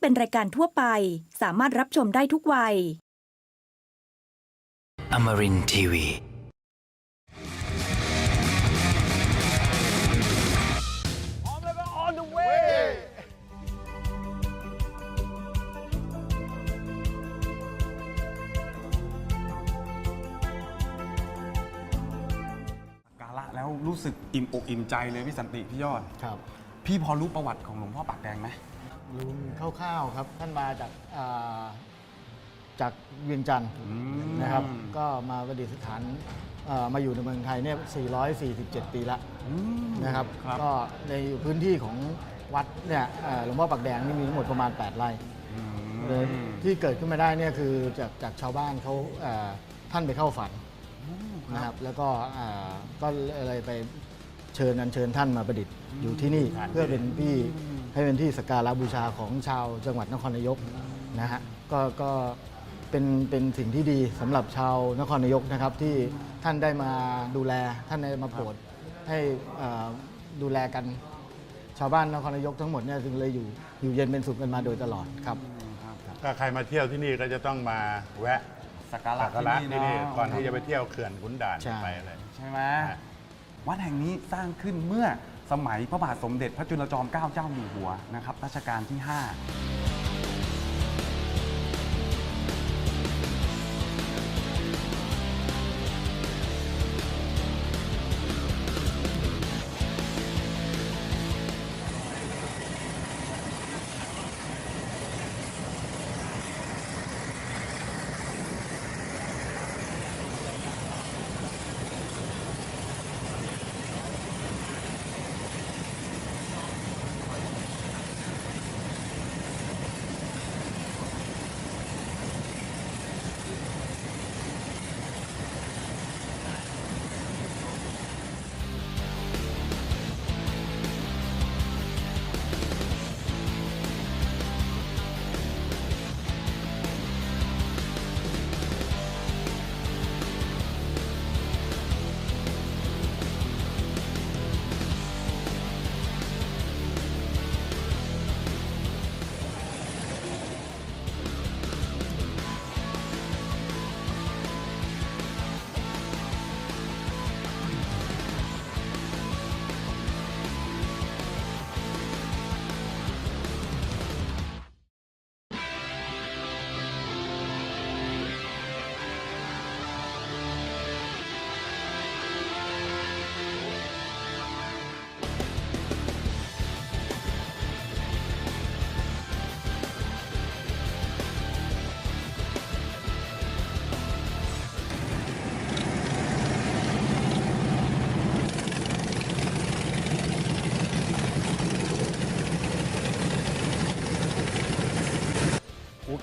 เป็นรายการทั่วไป สามารถรับชมได้ทุกวัย Amarin Tiwi. กาละแล้วรู้สึกอิ่มอกอิ่มใจเลยพี่สันติพี่ยอด ครับ พี่พอรู้ประวัติของหลวงพ่อปากแดงไหม รู้คร่าวๆครับ ท่านมาจากอ่าจากเวียงจันทร์นะครับ ก็มาประดิษฐานเอ่อมาอยู่ในเมืองไทยเนี่ย 447 ปีละอืมนะครับ ครับ ก็ในพื้นที่ของวัดเนี่ยเอ่อหลวงพ่อปักแดงนี่มีทั้งหมดประมาณ 8 ไร่อืมเลยที่เกิดขึ้นมาได้เนี่ยคือจากจากชาวบ้านเขาเอ่อท่านไปเข้าฝันนะครับ แล้วก็อ่าก็เลยไปเชิญอัญเชิญท่านมาประดิษฐ์อยู่ที่นี่ เพื่อเป็นที่ ให้เป็นที่สักการะบูชาของชาวจังหวัดนครนายกนะฮะก็ก็เป็นเป็นสิ่งที่ดีสำหรับชาวนครนายกนะครับ ที่ท่านได้มาดูแลท่านได้มาโปรดให้เอ่อดูแลกัน ชาวบ้านนครนายกทั้งหมดเนี่ยจึงเลยอยู่อยู่เย็นเป็นสุขกันมาโดยตลอดครับ ถ้าใครมาเที่ยวที่นี่ก็จะต้องมาแวะสักการะสักการะที่ที่นี่นี่เนาะก่อนที่จะไปเที่ยวเขื่อนขุนด่านใช่ ไปเลย ใช่ไหมฮะวัดแห่งนี้สร้างขึ้นเมื่อ สมัยพระบาทสมเด็จพระจุลจอมเกล้าเจ้าอยู่หัวนะครับรัชกาลที่ 5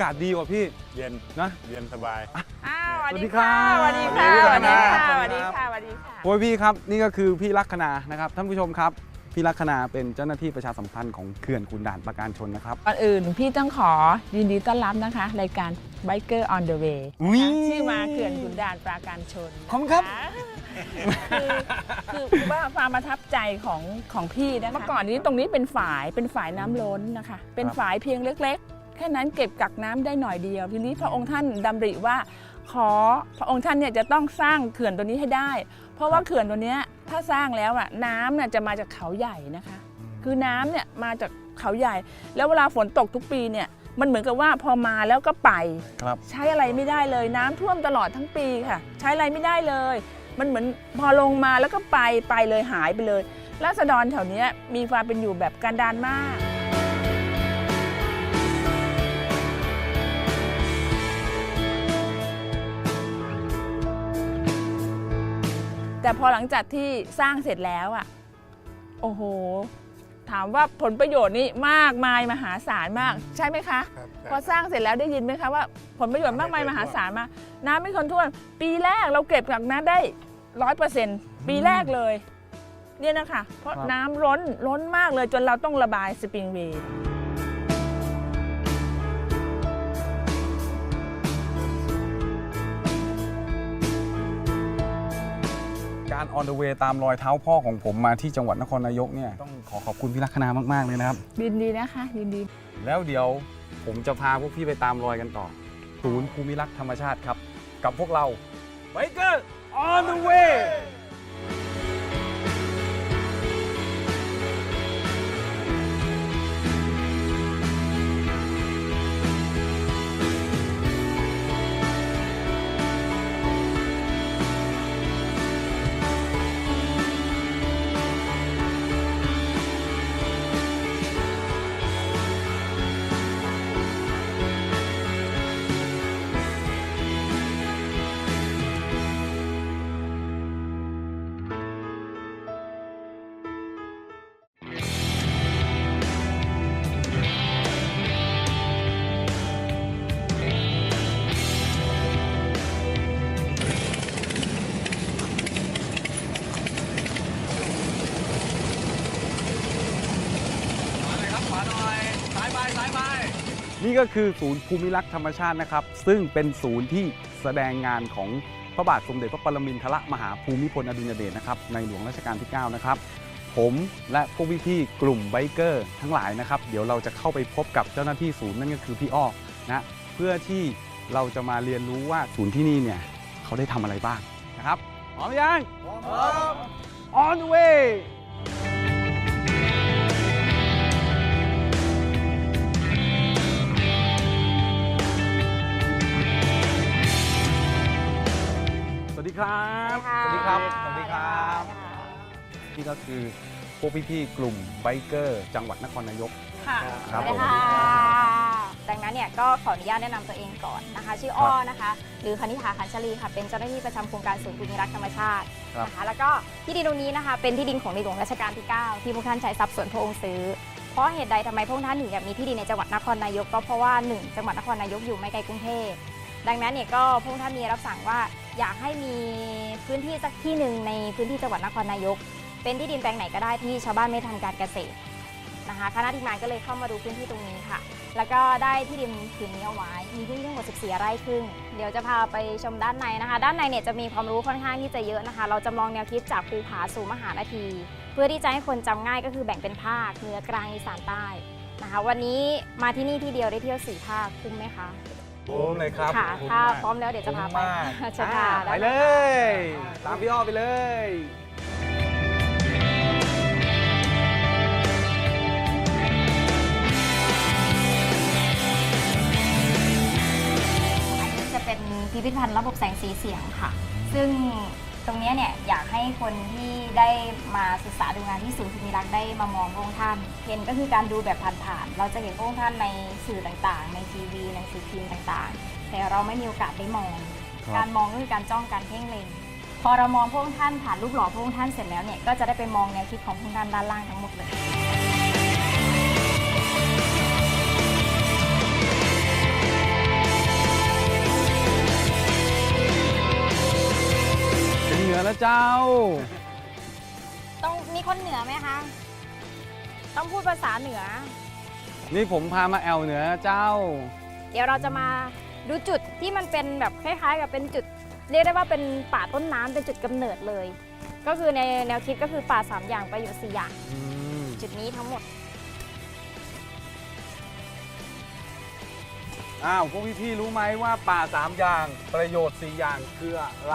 โอกาสดีกว่าพี่เย็นนะ เย็นสบาย อ้าวสวัสสวัสดีดีครัค่ะบสวัสดีค่ะสสวัวัสสดีดีครัค่ะบสวัสดีค่ะสวัสดีค่ะโอ้ยพี่ครับนี่ก็คือพี่ลักษณานะครับท่านผู้ชมครับ พี่ลักษณาเป็นเจ้าหน้าที่ประชาสัมพันธ์ของเขื่อนขุนด่านประการชนนะครับ ก่อนอื่นพี่ต้องขอยินดีต้อนรับนะคะ รายการ Biker on the way อุ๊ยนะคะชื่อมาเขื่อนขุนด่านปราการชนขอบคุณครับนะคือคือว่าความประทับใจของของพี่นะคะเมื่อก่อนนี้ตรงนี้เป็นฝายเป็นฝายน้ำล้นนะคะ เป็นฝายเพียงเล็กๆแค่นั้นเก็บกักน้ำได้หน่อยเดียว ทีนี้พระองค์ท่านดำริว่าขอพระองค์ท่านเนี่ยจะต้องสร้างเขื่อนตัวนี้ให้ได้ เพราะว่าเขื่อนตัวเนี้ยถ้าสร้างแล้วอะน้ำเนี่ยจะมาจากเขาใหญ่นะคะ คือน้ำเนี่ยมาจากเขาใหญ่ แล้วเวลาฝนตกทุกปีเนี่ยมันเหมือนกับว่าพอมาแล้วก็ไปครับใช้อะไรไม่ได้เลยน้ำท่วมตลอดทั้งปีค่ะ ใช้อะไรไม่ได้เลย มันเหมือนพอลงมาแล้วก็ไปไปเลยหายไปเลยราษฎรแถวเนี้ยมีความเป็นอยู่แบบการดานมาก แต่พอหลังจากที่สร้างเสร็จแล้วอะโอ้โห ถามว่าผลประโยชน์นี่มากมายมหาศาลมากใช่ไหมคะ ครับพอสร้างเสร็จแล้วได้ยินไหมคะว่าผลประโยชน์มากมายมหาศาลมากน้ำไม่ทนท่วมปีแรกเราเก็บกักน้ำได้ร้อยเปอร์เซ็นต์ปีแรกเลย เนี่ยนะคะ เพราะครับน้ำล้นล้นมากเลยจนเราต้องระบายสปริงเวย์ on the way ตามรอยเท้าพ่อของผมมาที่จังหวัดนครนายกเนี่ยต้องขอขอบคุณพี่ลักษณามาก ๆ เลยนะครับ ยินดีนะคะ ยินดี แล้วเดี๋ยวผมจะพาพวกพี่ไปตามรอยกันต่อ ศูนย์ภูมิรักษ์ธรรมชาติครับ กับพวกเราไบเกอร์ on the way นี่ก็คือศูนย์ภูมิรักษ์ธรรมชาตินะครับ ซึ่งเป็นศูนย์ที่แสดงงานของพระบาทสมเด็จพระปรมินทรมหาภูมิพลอดุลยเดชนะครับในหลวงรัชกาลที่ 9 นะครับ ผมและพวกพี่ๆกลุ่มไบเกอร์ทั้งหลายนะครับ เดี๋ยวเราจะเข้าไปพบกับเจ้าหน้าที่ศูนย์นั่นก็คือพี่อ้อนะเพื่อที่เราจะมาเรียนรู้ว่าศูนย์ที่นี่เนี่ยเขาได้ทำอะไรบ้างนะครับพร้อมยังพร้อม on the way ครับ สวัสดีครับ สวัสดีครับนี่ก็คือพวกพี่ๆกลุ่มไบเกอร์จังหวัดนครนายก ค่ะครับสวัสดีผมค่ะดังนั้นเนี่ยก็ขออนุญาตแนะนำตัวเองก่อนนะคะ ชื่ออ้อนะคะ หรือคณิษฐาขันชลีค่ะ เป็นเจ้าหน้าที่ประจำโครงการศูนย์ภูมิรักษ์ธรรมชาติครับ นะคะ แล้วก็ที่ดินตรงนี้นะคะ เป็นที่ดินของในหลวงรัชกาลที่ 9 ที่พวกท่านใช้ทรัพย์ส่วนพระองค์ซื้อ เพราะเหตุใดทำไมพวกท่านถึงอยากมีที่ดินในจังหวัดนครนายกก็เพราะว่าหนึ่งจังหวัดนครนายกอยู่ไม่ไกลกรุงเทพ ดังนั้นเนี่ยก็พวกท่านมีรับสั่งว่า อยากให้มีพื้นที่สักที่หนึ่งในพื้นที่จังหวัดนครนายก เป็นที่ดินแปลงไหนก็ได้ที่ชาวบ้านไม่ทำการเกษตรนะคะคณะทีมงานก็เลยเข้ามาดูพื้นที่ตรงนี้ค่ะ แล้วก็ได้ที่ดินผืนนี้เอาไว้มีพื้นที่ทั้งหมด 14 ไร่ครึ่ง เดี๋ยวจะพาไปชมด้านในนะคะ ด้านในเนี่ยจะมีความรู้ค่อนข้างที่จะเยอะนะคะ เราจำลองแนวคิดจากภูผาสู่มหานาที เพื่อที่จะให้คนจำง่ายก็คือแบ่งเป็นภาคเหนือกลางอีสานใต้นะคะ วันนี้มาที่นี่ที่เดียวได้เที่ยวสี่ภาคคุ้มไหมคะ คุ้มเลยครับค่ะคุ้มถ้ามกพร้อมแล้วเดี๋ยวจะพาไปคุ้มมากเชิญค่ะอ่าไปด้านในเลย ตามพี่อ้อไปเลย อันนี้จะเป็นพิพิธภัณฑ์ระบบแสงสีเสียงค่ะ ซึ่ง ตรงเนี้ยเนี่ยอยากให้คนที่ได้มาศึกษาดูงานที่ศูนย์ภูมิรักษ์ได้มามองพระองค์ท่านเห็นก็คือการดูแบบผ่านๆเราจะเห็นพระองค์ท่านในสื่อต่างๆ ในทีวีหนังสือพิมพ์ต่างๆ แต่เราไม่มีโอกาสได้มอง ครับ การมองก็คือการจ้องการเพ่งเล็งพอเรามองพระองค์ท่านผ่านรูปหล่อพระองค์ท่านเสร็จแล้วเนี่ยก็จะได้ไปมองแนวคิดของพระองค์ท่านด้านล่างทั้งหมดเลย นือแล้วเจ้า ต้องมีคนเหนือไหมคะ ต้องพูดภาษาเหนือ นี่ผมพามาแอลเหนือเจ้า เดี๋ยวเราจะมาดูจุดที่มันเป็นแบบคล้ายๆ กับเป็นจุด เรียกได้ว่าเป็นป่าต้นน้ำเป็นจุดกำเนิดเลย ก็คือในแนวคิดก็คือป่าสามอย่างประโยชน์สี่อย่าง อืมจุดนี้ทั้งหมด อ้าวพวกพี่ๆรู้ไหมว่าป่าสามอย่างประโยชน์สี่อย่างคืออะไร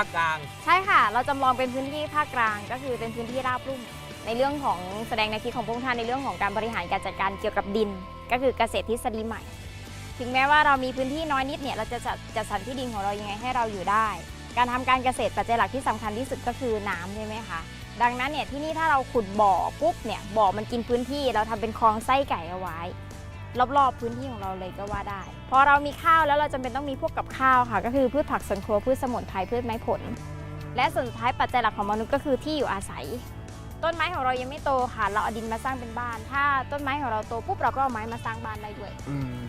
าคกลาง ใช่ค่ะ เราจำลองเป็นพื้นที่ภาคกลาง ก็คือเป็นพื้นที่ราบลุ่ม ในเรื่องของแสดงแนคิดของพระองค์ท่านในเรื่องของการบริหารการจัดการเกี่ยวกับดิน ก็คือเกษตรทฤษฎีใหม่ ถึงแม้ว่าเรามีพื้นที่น้อยนิดเนี่ยเราจะจัดจัดสรรที่ดินของเรายังไงให้เราอยู่ได้ การทำการเกษตรปัจจัยหลักที่สำคัญที่สุดก็คือน้ำใช่ไหมคะดังนั้นเนี่ยที่นี่ถ้าเราขุดบ่อปุ๊บเนี่ยบ่อมันกินพื้นที่เราทำเป็นคลองไส้ไก่เอาไว้ รอบๆพื้นที่ของเราเลยก็ว่าได้ พอเรามีข้าวแล้วเราจำเป็นต้องมีพวกกับข้าวค่ะ ก็คือพืชผักสวนครัวพืชสมุนไพรพืชไม้ผล และส่วนสุดท้ายปัจจัยหลักของมนุษย์ก็คือที่อยู่อาศัย ต้นไม้ของเรายังไม่โตค่ะ เราเอาดินมาสร้างเป็นบ้าน ถ้าต้นไม้ของเราโตปุ๊บเราก็เอาไม้มาสร้างบ้านได้ด้วยอืม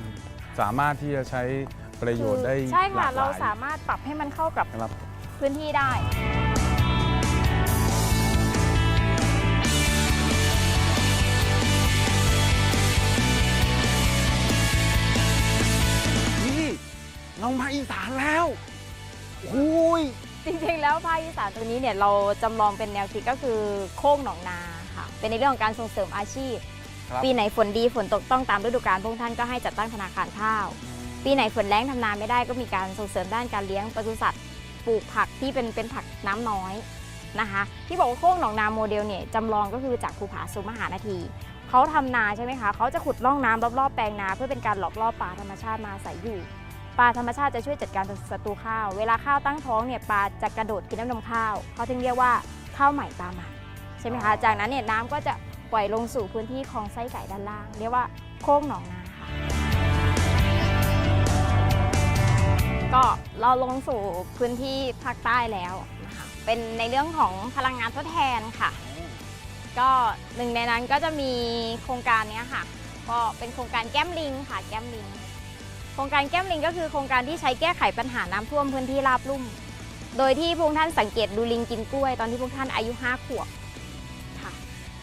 สามารถที่จะใช้ประโยชน์ได้ใช่ค่ะหลกหลยเราสามารถปรับให้มันเข้ากับครับพื้นที่ได้ อีสานแล้วโอ้ยจริงๆ แล้วภาคอีสานตรงนี้เนี่ยเราจำลองเป็นแนวคิดก็คือโค้งหนองนาค่ะ เป็นในเรื่องของการส่งเสริมอาชีพ ครับปีไหนฝนดีฝนตกต้องตามฤดูกาลพวกท่านก็ให้จัดตั้งธนาคารข้าว ปีไหนฝนแล้งทำนาไม่ได้ก็มีการส่งเสริมด้านการเลี้ยงปศุสัตว์ปลูกผักที่เป็นเป็นผักน้ำน้อยนะคะ ที่บอกว่าโค้งหนองนาโมเดลเนี่ยจำลองก็คือจากภูผาสุมหานาทีเขาทำนาใช่ไหมคะเขาจะขุดร่องน้ำรอบๆแปลงนา เพื่อเป็นการหลอกล่อปลาธรรมชาติมาอาศัยอยู่ ปลาธรรมชาติจะช่วยจัดการศัตรูข้าว เวลาข้าวตั้งท้องเนี่ยปลาจะกระโดดกินน้ำนมข้าวเขาถึงเรียกว่าข้าวใหม่ปลาใหม่ใช่ไหมคะจากนั้นเนี่ยน้ำก็จะปล่อยลงสู่พื้นที่คลองไส้ไก่ด้านล่าง เรียกว่าโค้งหนองนาค่ะ ก็เราลงสู่พื้นที่ภาคใต้แล้วนะคะเป็นในเรื่องของพลังงานทดแทนค่ะ ก็หนึ่งในนั้นก็จะมีโครงการนี้ค่ะ ก็เป็นโครงการแก้มลิงค่ะแก้มลิง ครงการแก้มลิงก็คือโครงการที่ใช้แก้ไขปัญหาน้ำท่วมพื้นที่ราบลุ่ม โดยที่พวกท่านสังเกตดูลิงกินกล้วย ตอนที่พวกท่านอายุ 5 ขวบค่ะ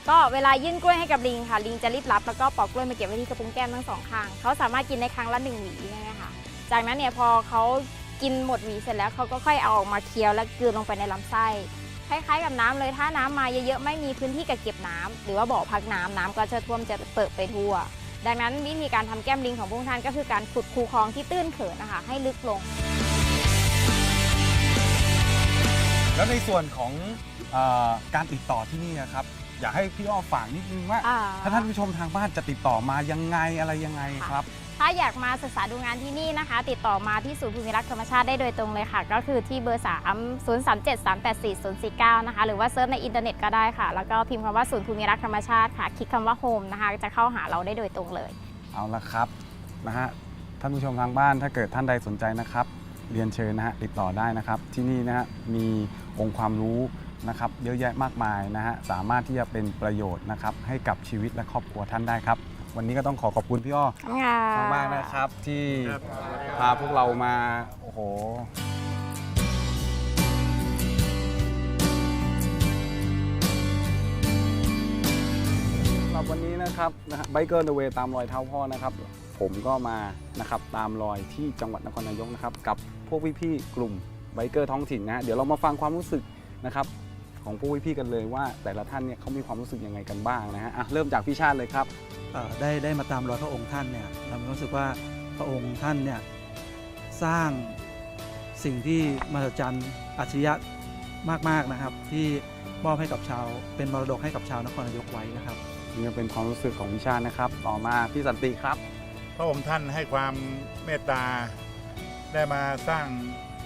ก็เวลายื่นกล้วยให้กับลิงค่ะ ลิงจะรีบรับแล้วก็ปอกกล้วยมาเก็บไว้ที่กระพุ้งแก้มทั้งสองข้างเขาสามารถกินได้ครั้งละหนึ่งหวีใช่ไหมคะจากนั้นเนี่ยพอเขากินหมดหวีเสร็จแล้วเขาก็ค่อยเอาออกมาเคี้ยวและกลืนลงไปในลำไส้คล้ายๆกับน้ำเลยถ้าน้ำมาเยอะๆไม่มีพื้นที่กักเก็บน้ำหรือว่าบ่อพักน้ำน้ำก็จะท่วมจะเปิดไปทั่ว ดังนั้นวิธีการทำแก้มลิงของพวกท่านก็คือการขุดคูคลองที่ตื้นเขินนะคะให้ลึกลง แล้วในส่วนของเออการติดต่อที่นี่นะครับ อยากให้พี่อ้อฝากนิดนึงว่า อ่า ถ้าท่านผู้ชมทางบ้านจะติดต่อมายังไงอะไรยังไงครับถ้าอยากมาศึกษาดูงานที่นี่นะคะ ติดต่อมาที่ศูนย์ภูมิรักษ์ธรรมชาติได้โดยตรงเลยค่ะ ก็คือที่เบอร์ 3 0 3 7 3 8 4 0 4 9 นะคะ หรือว่าเซิร์ชในอินเทอร์เน็ตก็ได้ค่ะ แล้วก็พิมพ์คำว่าศูนย์ภูมิรักษ์ธรรมชาติค่ะ คลิกคำว่าโฮมนะคะ จะเข้าหาเราได้โดยตรงเลย เอาละครับนะฮะท่านผู้ชมทางบ้านถ้าเกิดท่านใดสนใจนะครับ เรียนเชิญนะฮะติดต่อได้นะครับ ที่นี่นะฮะมีองค์ความรู้นะครับ เยอะแยะมากมายนะฮะสามารถที่จะเป็นประโยชน์นะครับให้กับชีวิตและครอบครัวท่านได้ครับ วันนี้ก็ต้องขอขอบคุณพี่อ้อมากๆนะครับ ที่พาพวกเรามาโอ้โห สำหรับวันนี้นะครับนะฮะไบเกอร์เดเวตามรอยเท้าพ่อนะครับ ผมก็มานะครับตามรอยที่จังหวัดนครนายกนะครับ กับพวกพี่ๆกลุ่มไบเกอร์ท้องถิ่นนะฮะเดี๋ยวเรามาฟังความรู้สึกนะครับ ของพวกพี่ๆกันเลยว่า แต่ละท่านเนี่ยเขามีความรู้สึกยังไงกันบ้างนะฮะอะเริ่มจากพี่ชาติเลยครับ เอ่อได้ได้มาตามรอยพระองค์ท่านเนี่ยเรามีความรู้สึกว่าพระองค์ท่านเนี่ยสร้างสิ่งที่มหัศจรรย์อัจฉริยะมากๆนะครับ ที่มอบให้กับชาว เป็นมรดกให้กับชาวนครนายกไว้นะครับ นี่ก็เป็นความรู้สึกของพี่ชาตินะครับ ต่อมาพี่สันติครับ พระองค์ท่านให้ความเมตตาได้มาสร้าง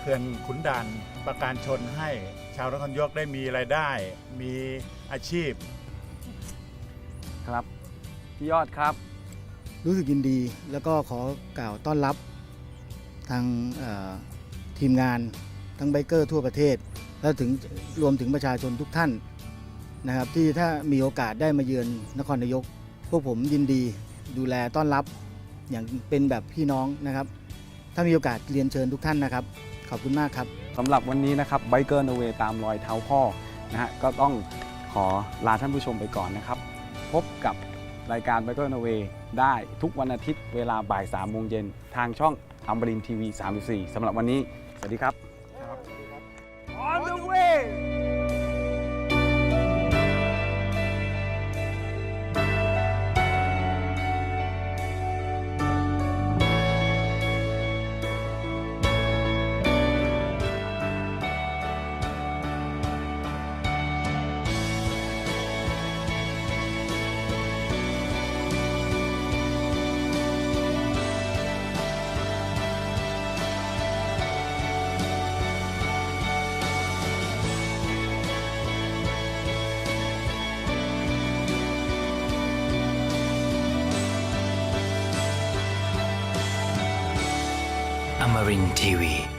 เขื่อนขุนด่านประการชนให้ชาวนครนายกได้มีรายได้ มีอาชีพ ครับพี่ยอดครับ รู้สึกยินดีแล้วก็ขอกล่าวต้อนรับทางเอ่อทีมงานทั้งไบเกอร์ทั่วประเทศ และถึงรวมถึงประชาชนทุกท่านนะครับ ที่ถ้ามีโอกาสได้มาเยือนนครนายก พวกผมยินดีดูแลต้อนรับอย่างเป็นแบบพี่น้องนะครับ ถ้ามีโอกาสเรียนเชิญทุกท่านนะครับ ขอบคุณมากครับสำหรับวันนี้นะครับไบเกอร์นเวตามรอยเท้าพ่อนะฮะก็ต้องขอลาท่านผู้ชมไปก่อนนะครับ พบกับรายการไบเกอร์นเวได้ทุกวันอาทิตย์เวลาบ่าย3โมงเย็นทางช่องอัมบรินทีวี 34สำหรับวันนี้ สวัสดีครับ On the way Rin Tiwi.